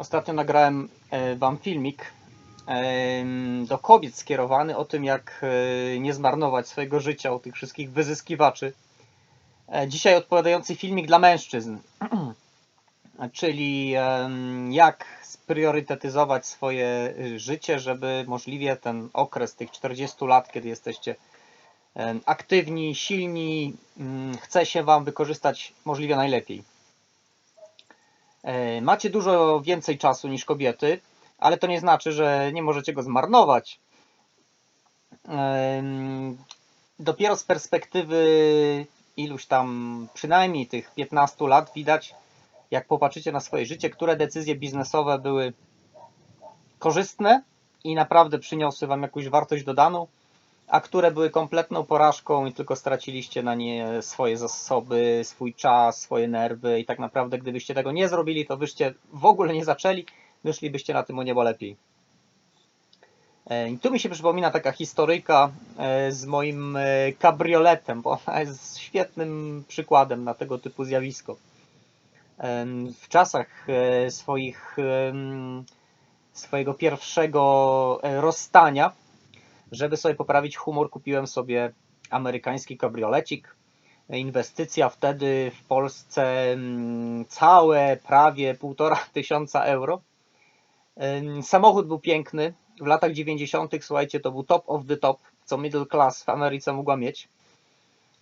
Ostatnio nagrałem e, Wam filmik em, do kobiet skierowany o tym, jak e, nie zmarnować swojego życia, o tych wszystkich wyzyskiwaczy. E, Dzisiaj odpowiadający filmik dla mężczyzn, czyli jak spriorytetyzować swoje y, życie, żeby możliwie ten okres tych 40 lat, kiedy jesteście aktywni, silni, mm, chce się Wam wykorzystać możliwie najlepiej. E, Macie dużo więcej czasu niż kobiety, ale to nie znaczy, że nie możecie go zmarnować. Dopiero z perspektywy iluś tam, przynajmniej tych 15 lat, widać, jak popatrzycie na swoje życie, które decyzje biznesowe były korzystne i naprawdę przyniosły Wam jakąś wartość dodaną, a które były kompletną porażką i tylko straciliście na nie swoje zasoby, swój czas, swoje nerwy i tak naprawdę gdybyście tego nie zrobili, to byście w ogóle nie zaczęli, wyszlibyście na tym o niebo lepiej. E, I tu mi się przypomina taka historyjka e, z moim e, kabrioletem, bo ona jest świetnym przykładem na tego typu zjawisko. W czasach swoich, swojego pierwszego rozstania, żeby sobie poprawić humor, kupiłem sobie amerykański kabriolecik. Inwestycja wtedy w Polsce mm, całe prawie półtora tysiąca euro. Samochód był piękny. W latach 90. słuchajcie, to był top of the top, co middle class w Ameryce mogła mieć.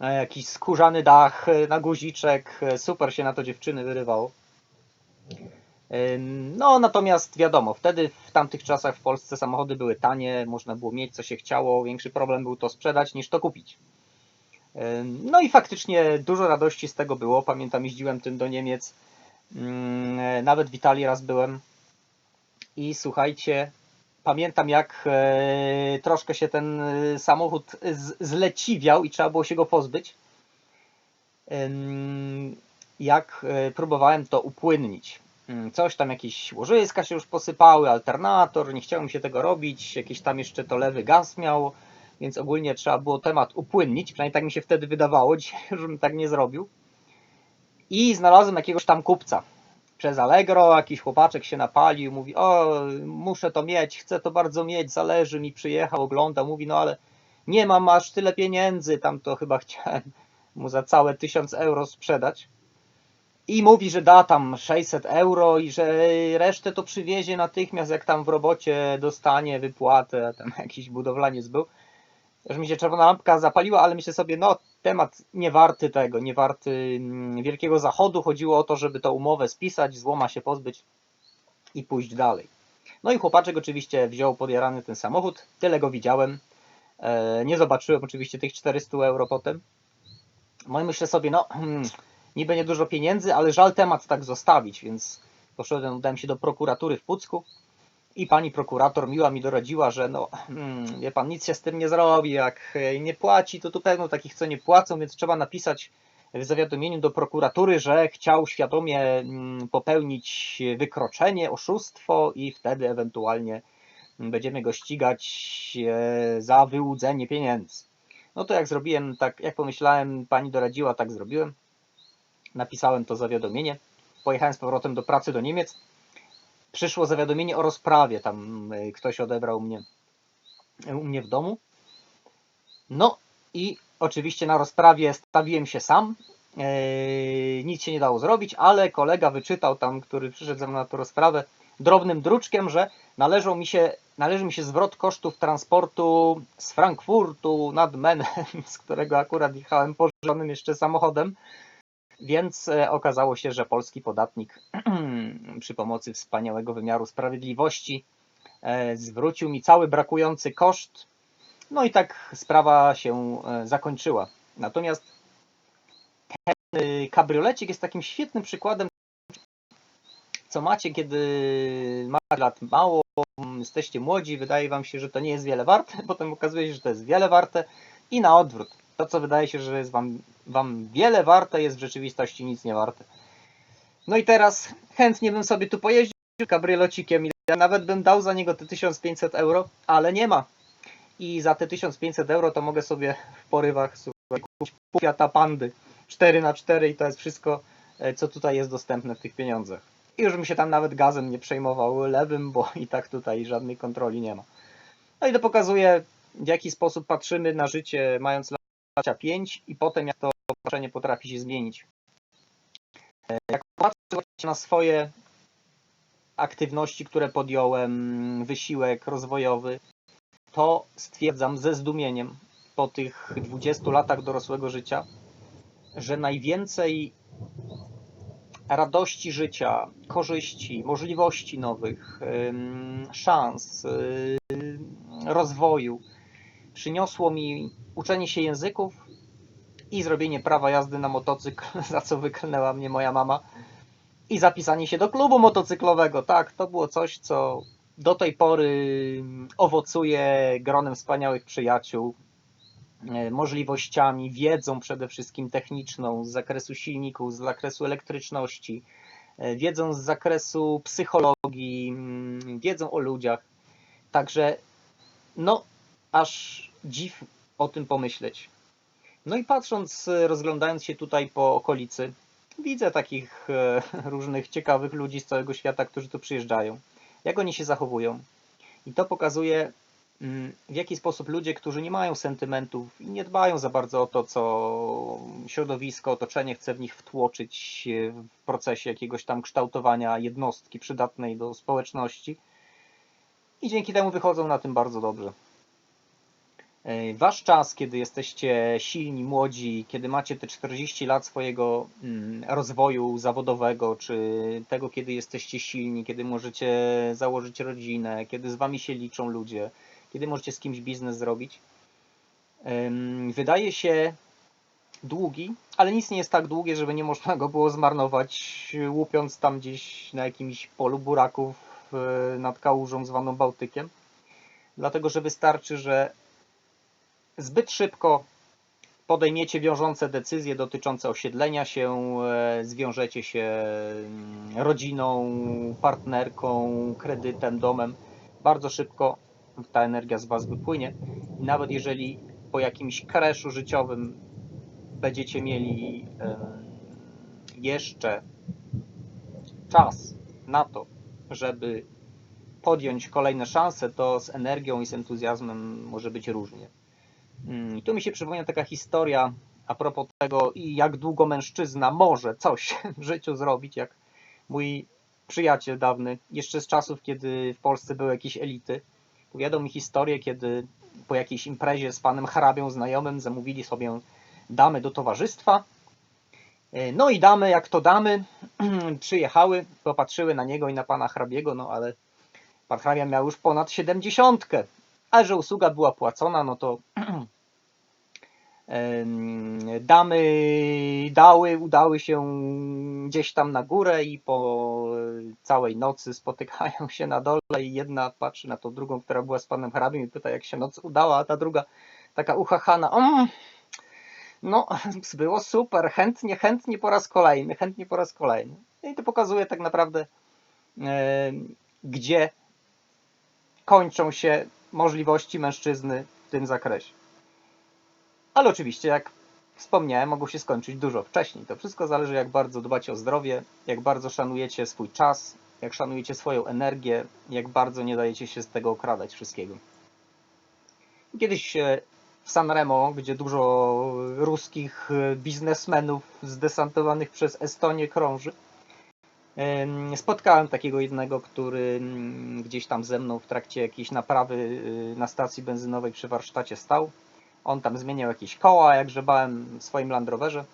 E, Jakiś skórzany dach e, na guziczek, e, super się na to dziewczyny wyrywało. No, natomiast wiadomo, wtedy w tamtych czasach w Polsce samochody były tanie, można było mieć co się chciało, większy problem był to sprzedać niż to kupić. No i faktycznie dużo radości z tego było. Pamiętam, jeździłem tym do Niemiec, e, nawet w Italii raz byłem. I słuchajcie, pamiętam jak e, troszkę się ten e, samochód zleciwiał i trzeba było się go pozbyć. Jak próbowałem to upłynnić. Ym, Coś tam, jakieś łożyska się już posypały, alternator, nie chciało mi się tego robić, jakiś tam jeszcze to lewy gaz miał, więc ogólnie trzeba było temat upłynnić, przynajmniej tak mi się wtedy wydawało, dzisiaj już bym tak nie zrobił. I znalazłem jakiegoś tam kupca przez Allegro, jakiś chłopaczek się napalił, mówi, o, muszę to mieć, chcę to bardzo mieć, zależy mi, przyjechał, ogląda, mówi, no ale nie mam aż tyle pieniędzy, tam to chyba chciałem mu za całe 1000 euro sprzedać. I mówi, że da tam 600 euro i że resztę to przywiezie natychmiast, jak tam w robocie dostanie wypłatę, tam jakiś budowlaniec był. Że mi się czerwona lampka zapaliła, ale myślę sobie, no temat nie warty tego, nie warty mm, wielkiego zachodu. Chodziło o to, żeby tą umowę spisać, złoma się pozbyć i pójść dalej. No i chłopaczek oczywiście wziął podjarany ten samochód, tyle go widziałem. E, Nie zobaczyłem oczywiście tych 400 euro potem. No i myślę sobie, no hmm, niby niedużo pieniędzy, ale żal temat tak zostawić, więc poszedłem, udałem się do prokuratury w Pucku i pani prokurator miła mi doradziła, że no, hmm, wie pan, nic się z tym nie zrobi, jak e, nie płaci, to tu pewno takich, co nie płacą, więc trzeba napisać w zawiadomieniu do prokuratury, że chciał świadomie mm, popełnić wykroczenie, oszustwo i wtedy ewentualnie będziemy go ścigać e, za wyłudzenie pieniędzy. No to jak zrobiłem, tak jak pomyślałem, pani doradziła, tak zrobiłem. Napisałem to zawiadomienie. Pojechałem z powrotem do pracy do Niemiec. Przyszło zawiadomienie o rozprawie. Tam y, ktoś odebrał mnie u mnie w domu. No i oczywiście na rozprawie stawiłem się sam. Eee, nic się nie dało zrobić, ale kolega wyczytał tam, który przyszedł ze mną na tę rozprawę, drobnym druczkiem, że należą mi się, należy mi się zwrot kosztów transportu z Frankfurtu nad Menem, z którego akurat jechałem pożyczonym jeszcze samochodem. Więc e, okazało się, że polski podatnik przy pomocy wspaniałego wymiaru sprawiedliwości e, zwrócił mi cały brakujący koszt. No i tak sprawa się e, zakończyła. Natomiast ten kabriolecik jest takim świetnym przykładem, co macie, kiedy macie lat mało, jesteście młodzi, wydaje wam się, że to nie jest wiele warte, potem okazuje się, że to jest wiele warte i na odwrót. To, co wydaje się, że jest wam, wam wiele warte, jest w rzeczywistości nic nie warte. No i teraz chętnie bym sobie tu pojeździł kabriolecikiem i nawet bym dał za niego te 1500 euro, ale nie ma. I za te 1500 euro to mogę sobie w porywach słuchaj, kupić Fiata Pandy 4 na 4 i to jest wszystko, e, co tutaj jest dostępne w tych pieniądzach. I już bym się tam nawet gazem nie przejmował lewym, bo i tak tutaj żadnej kontroli nie ma. No i to pokazuje, w jaki sposób patrzymy na życie, mając lat 25 i potem jak to patrzenie potrafi się zmienić. E, Jak patrzę na swoje aktywności, które podjąłem, wysiłek rozwojowy, to stwierdzam ze zdumieniem po tych 20 latach dorosłego życia, że najwięcej radości życia, korzyści, możliwości nowych, szans, rozwoju przyniosło mi uczenie się języków i zrobienie prawa jazdy na motocykl, za co wyklnęła mnie moja mama, i zapisanie się do klubu motocyklowego. Tak, to było coś, co do tej pory owocuje gronem wspaniałych przyjaciół, e, możliwościami, wiedzą przede wszystkim techniczną z zakresu silników, z zakresu elektryczności, e, wiedzą z zakresu psychologii, mm, wiedzą o ludziach. Także, no, aż dziw o tym pomyśleć. No i patrząc, e, rozglądając się tutaj po okolicy, widzę takich e, różnych ciekawych ludzi z całego świata, którzy tu przyjeżdżają. Jak oni się zachowują. I to pokazuje, mm, w jaki sposób ludzie, którzy nie mają sentymentów i nie dbają za bardzo o to, co środowisko, otoczenie chce w nich wtłoczyć e, w procesie jakiegoś tam kształtowania jednostki przydatnej do społeczności. I dzięki temu wychodzą na tym bardzo dobrze. E, Wasz czas, kiedy jesteście silni, młodzi, kiedy macie te 40 lat swojego mm, rozwoju zawodowego, czy tego, kiedy jesteście silni, kiedy możecie założyć rodzinę, kiedy z wami się liczą ludzie, kiedy możecie z kimś biznes zrobić, wydaje się długi, ale nic nie jest tak długie, żeby nie można go było zmarnować, łupiąc tam gdzieś na jakimś polu buraków e, nad kałużą zwaną Bałtykiem. Dlatego, że wystarczy, że zbyt szybko podejmiecie wiążące decyzje dotyczące osiedlenia się, e, zwiążecie się mm, rodziną, partnerką, kredytem, domem, bardzo szybko ta energia z Was wypłynie. I nawet jeżeli po jakimś kreszu życiowym będziecie mieli jeszcze czas na to, żeby podjąć kolejne szanse, to z energią i z entuzjazmem może być różnie. Mm, I tu mi się przypomina taka historia a propos tego, i jak długo mężczyzna może coś w życiu zrobić, jak mój przyjaciel dawny, jeszcze z czasów, kiedy w Polsce były jakieś elity, opowiadał mi historię, kiedy po jakiejś imprezie z panem hrabią znajomym zamówili sobie damy do towarzystwa. E, No i damy, jak to damy, przyjechały, popatrzyły na niego i na pana hrabiego, no ale pan hrabia miał już ponad siedemdziesiątkę, a że usługa była płacona, no to damy dały, udały się gdzieś tam na górę i po całej nocy spotykają się na dole i jedna patrzy na tą drugą, która była z panem hrabiem i pyta jak się noc udała, a ta druga taka uchachana, mm, no było super, chętnie, chętnie po raz kolejny, chętnie po raz kolejny. I to pokazuje tak naprawdę gdzie kończą się możliwości mężczyzny w tym zakresie. Ale oczywiście, jak wspomniałem, mogą się skończyć dużo wcześniej. To wszystko zależy, jak bardzo dbacie o zdrowie, jak bardzo szanujecie swój czas, jak szanujecie swoją energię, jak bardzo nie dajecie się z tego okradać wszystkiego. Kiedyś e, w Sanremo, gdzie dużo ruskich e, biznesmenów zdesantowanych przez Estonię krąży, Spotkałem takiego jednego, który mm, gdzieś tam ze mną w trakcie jakiejś naprawy y, na stacji benzynowej przy warsztacie stał. On tam zmieniał jakieś koła, jak grzebałem w swoim Land Roverze.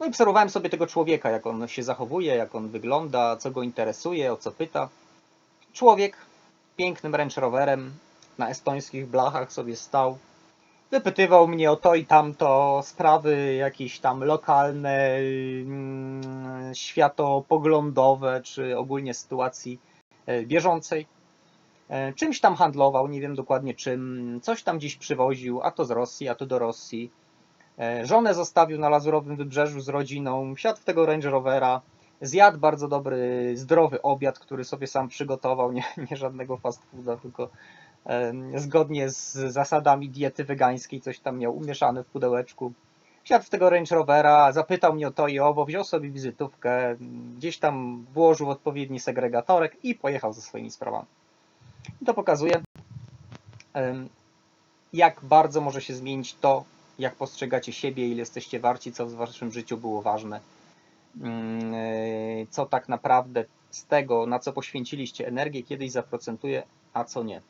No i obserwowałem sobie tego człowieka, jak on się zachowuje, jak on wygląda, co go interesuje, o co pyta. Człowiek pięknym Range Roverem na estońskich blachach sobie stał. Wypytywał mnie o to i tamto, sprawy jakieś tam lokalne, mm, światopoglądowe, czy ogólnie sytuacji e, bieżącej. E, Czymś tam handlował, nie wiem dokładnie czym, coś tam gdzieś przywoził, a to z Rosji, a to do Rosji. E, Żonę zostawił na Lazurowym Wybrzeżu z rodziną, wsiadł w tego Range Rovera, zjadł bardzo dobry, zdrowy obiad, który sobie sam przygotował, nie, nie żadnego fast fooda, tylko zgodnie z zasadami diety wegańskiej coś tam miał umieszane w pudełeczku. Siadł w tego Range Rovera, zapytał mnie o to i owo, wziął sobie wizytówkę, gdzieś tam włożył odpowiedni segregatorek i pojechał ze swoimi sprawami. I to pokazuje, jak bardzo może się zmienić to, jak postrzegacie siebie, ile jesteście warci, co w waszym życiu było ważne, Mm, e, co tak naprawdę z tego, na co poświęciliście energię, kiedyś zaprocentuje, a co nie.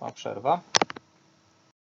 O, przerwa.